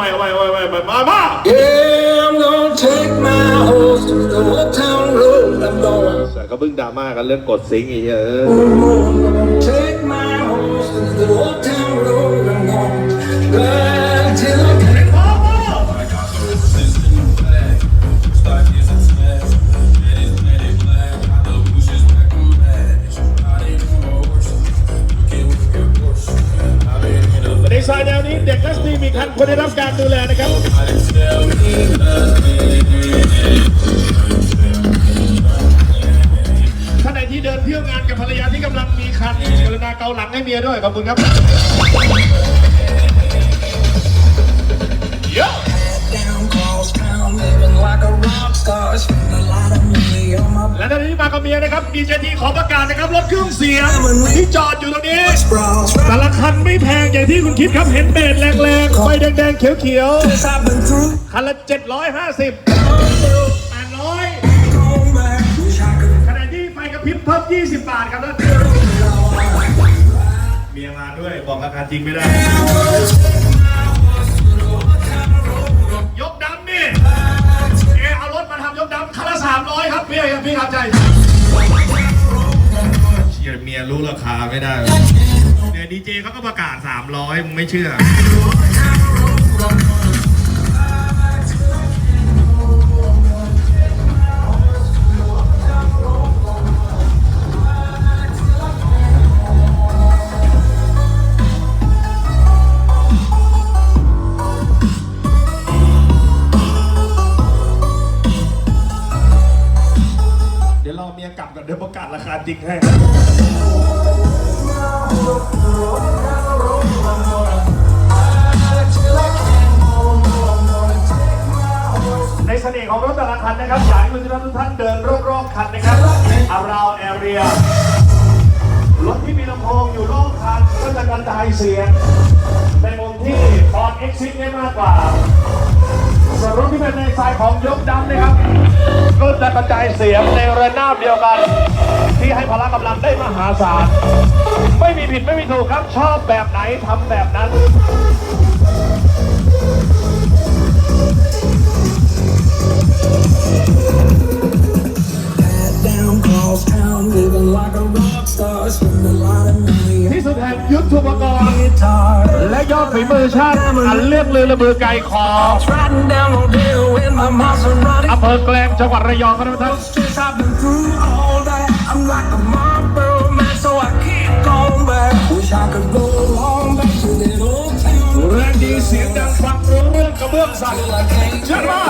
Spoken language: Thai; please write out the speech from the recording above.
ไปไปไปไปไปมามา Yeah, I'm gonna take my horse to the old town road. I'm gonna, แต่ก็เพิ่งดราม่ากันเรื่องกดซิงค์อีกเออ I'm gonna take my horse to the old town ถ้ามีคันควรได้รับการดูแลนะครับท่านไหนที่เดินเที่ยวงานกับภรรยาที่กำลังมีคันกรุณาเกาหลังให้เมียด้วยขอบคุณครับ on my และตอนนี้มากับเมียนะครับดีเจทีขอประกาศนะครับรถเครื่องเสียงที่จอดอยู่ตรงนี้ bras. แต่ละคันไม่แพงอย่างที่คุณคิดครับเห็นเบรดแรงๆไฟแดงๆเขียว Since I've been through, ๆคันละ 750 800 gone back. Wish I could ขณะที่ไฟกระพริบเพิ่ม20 บาทครับแล้วเมียมาด้วยบอกราคาจริงไม่ได้ พี่ครับใจเชียเมียรู้ราคาไม่ได้เนี่ยดีเจเขาก็ประกาศ 300มึงไม่เชื่อ มียกลับก่อนเดี๋ยวประกาศราคาจริงให้ ในเสน่ห์ของรถแต่ละคันนะครับอยากให้คุณทุกท่านเดินรอบๆคันนะครับอาราวแอเรียรถที่มีลำโพงอยู่รอบคันก็จะกระจายเสียงในมุมที่ตอนเอ็กซิสได้มากกว่า เป็นในสายของยกดำนะครับก็จะกระจายเสียงในระนาบเดียวกัน ที่ให้พละกำลังได้มหาศาล ไม่มีผิดไม่มีถูกครับ ชอบแบบไหนทำแบบนั้น Head down cross town, living like a rock star. Spend a lot of money on ที่สุดแห่งยุทธุปกรณ์ guitar. และยอดฝีมือชาติอันเลือกลือระเบือไก่ของ Riding down on hill in my Maserati. อำเภอแกลงจังหวัดระยองครับทุกท่าน Since I've been through all that, I'm like a Marlboro man, so I keep going back. Wish I could go along back to that old town. แรงดีเสียงดังฟังรู้เรื่องกระเบื้องสั่น Till I can't เชิญมา